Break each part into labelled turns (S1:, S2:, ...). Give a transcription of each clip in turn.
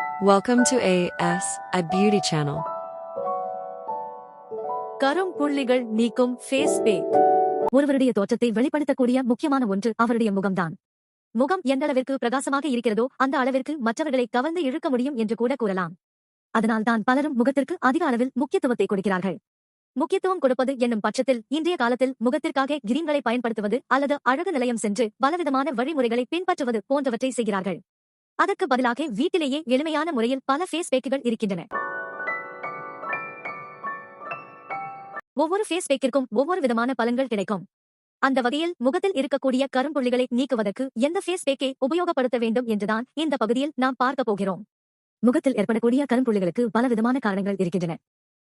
S1: Welcome to AS, a beauty channel.
S2: கரும் புள்ளிகள் நீக்கும் ஃபேஸ் பேக் ஒருவருடைய தோற்றத்தை வெளிப்படுத்தக்கூடிய முக்கியமான ஒன்று அவருடைய முகம்தான். முகம் எந்த அளவிற்கு பிரகாசமாக இருக்கிறதோ அந்த அளவிற்கு மற்றவர்களை கவர்ந்து இழுக்க முடியும் என்று கூட கூறலாம். அதனால்தான் பலரும் முகத்திற்கு அதிக அளவில் முக்கியத்துவத்தை கொடுக்கிறார்கள். முக்கியத்துவம் கொடுப்பது என்னும் பட்சத்தில் இன்றைய காலத்தில் முகத்திற்காக கிரீன்களை பயன்படுத்துவது அல்லது அழகு நிலையம் சென்று பலவிதமான வழிமுறைகளை பின்பற்றுவது போன்றவற்றை செய்கிறார்கள். அதற்கு பதிலாக வீட்டிலேயே எளிமையான முறையில் பல ஃபேஸ் பேக்குகள் இருக்கின்றன. ஒவ்வொரு ஃபேஸ் பேக்கிற்கும் ஒவ்வொரு விதமான பலன்கள் கிடைக்கும். அந்த வகையில் முகத்தில் இருக்கக்கூடிய கரும்புள்ளிகளை நீக்குவதற்கு எந்த ஃபேஸ் பேக்கை உபயோகப்படுத்த வேண்டும் என்றுதான் இந்த பகுதியில் நாம் பார்க்க போகிறோம். முகத்தில் ஏற்படக்கூடிய கரும்புள்ளிகளுக்கு பல விதமான காரணங்கள் இருக்கின்றன.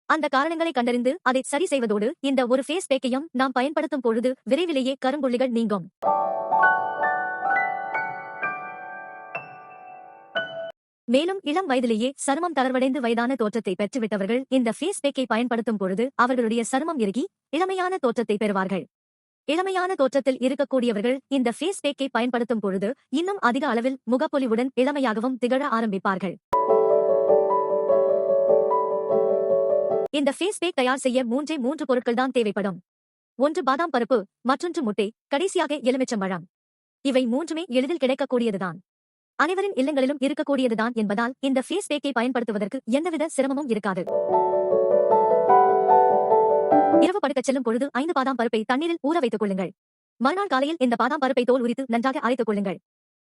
S2: அந்த காரணங்களை கண்டறிந்து அதை சரி செய்வதோடு இந்த ஒரு ஃபேஸ் பேக்கையும் நாம் பயன்படுத்தும் பொழுது விரைவிலேயே கரும்புள்ளிகள் நீங்கும். மேலும் இளம் வயதிலேயே சருமம் தளர்வடைந்து வயதான தோற்றத்தை பெற்றுவிட்டவர்கள் இந்த ஃபேஸ் பேக்கை பயன்படுத்தும் பொழுது அவர்களுடைய சருமம் இறுகி இளமையான தோற்றத்தை பெறுவார்கள். இளமையான தோற்றத்தில் இருக்கக்கூடியவர்கள் இந்த ஃபேஸ் பேக்கை பயன்படுத்தும் பொழுது இன்னும் அதிக அளவில் முகப்பொலிவுடன் இளமையாகவும் திகழ ஆரம்பிப்பார்கள். இந்த ஃபேஸ் பேக் தயார் செய்ய மூன்றே மூன்று பொருட்கள் தான் தேவைப்படும். ஒன்று பாதாம் பருப்பு மற்றொன்று முட்டை கடைசியாக எலுமிச்சம்பழம். இவை மூன்றுமே எளிதில் கிடைக்கக்கூடியதுதான். அனைவரின் இல்லங்களிலும் இருக்கக்கூடியதுதான் என்பதால் இந்த ஃபேஸ் பேக்கை பயன்படுத்துவதற்கு எந்தவித சிரமமும் இருக்காது. இரவு படுக்கச் செல்லும் பொழுது ஐந்து பாதாம் பருப்பை தண்ணீரில் ஊற வைத்துக் கொள்ளுங்கள். மறுநாள் காலையில் இந்த பாதாம் பருப்பை தோல் உரித்து நன்றாக அரைத்துக் கொள்ளுங்கள்.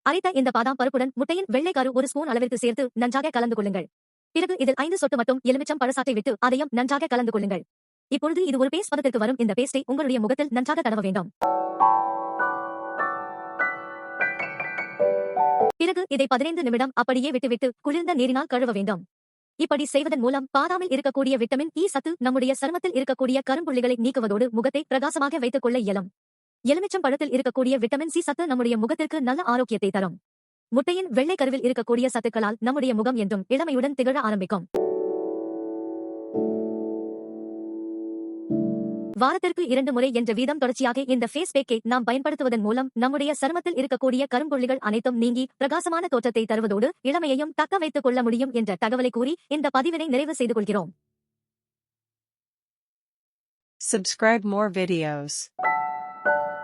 S2: அரைத்த இந்த பாதாம் பருப்புடன் முட்டையின் வெள்ளைக்காரு ஒரு ஸ்பூன் அளவிற்கு சேர்த்து நன்றாக கலந்து கொள்ளுங்கள். பிறகு இதில் ஐந்து சொட்டு மட்டும் எலுமிச்சம் பழசாட்டை விட்டு அதையும் நன்றாக கலந்து கொள்ளுங்கள். இப்பொழுது இது ஒரு பேஸ்ட் பதத்திற்கு வரும். இந்த பேஸ்டை உங்களுடைய முகத்தில் நன்றாக தடவ வேண்டும். பிறகு இதை பதினைந்து நிமிடம் அப்படியே விட்டுவிட்டு குளிர்ந்த நீரினால் கழுவ வேண்டும். இப்படி செய்வதன் மூலம் பாதாமில் இருக்கக்கூடிய விட்டமின் இ சத்து நம்முடைய சருமத்தில் இருக்கக்கூடிய கரும்புள்ளிகளை நீக்குவதோடு முகத்தை பிரகாசமாக வைத்துக் கொள்ள இயலும். எலுமிச்சம் பழத்தில் இருக்கக்கூடிய விட்டமின் சி சத்து நம்முடைய முகத்திற்கு நல்ல ஆரோக்கியத்தை தரும். முட்டையின் வெள்ளை கருவில் இருக்கக்கூடிய சத்துக்களால் நம்முடைய முகம் என்றும் இளமையுடன் திகழ ஆரம்பிக்கும். வாரத்திற்கு இரண்டு முறை என்ற வீதம் தொடர்ச்சியாக இந்த ஃபேஸ் பேக்கை நாம் பயன்படுத்துவதன் மூலம் நம்முடைய சருமத்தில் இருக்கக்கூடிய கரும்புள்ளிகள் அனைத்தும் நீங்கி பிரகாசமான தோற்றத்தை தருவதோடு இளமையையும் தக்க வைத்துக் கொள்ள முடியும் என்ற தகவலை கூறி இந்த பதிவினை நிறைவு செய்து கொள்கிறோம்
S3: Subscribe more videos.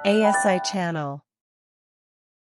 S3: ASI channel.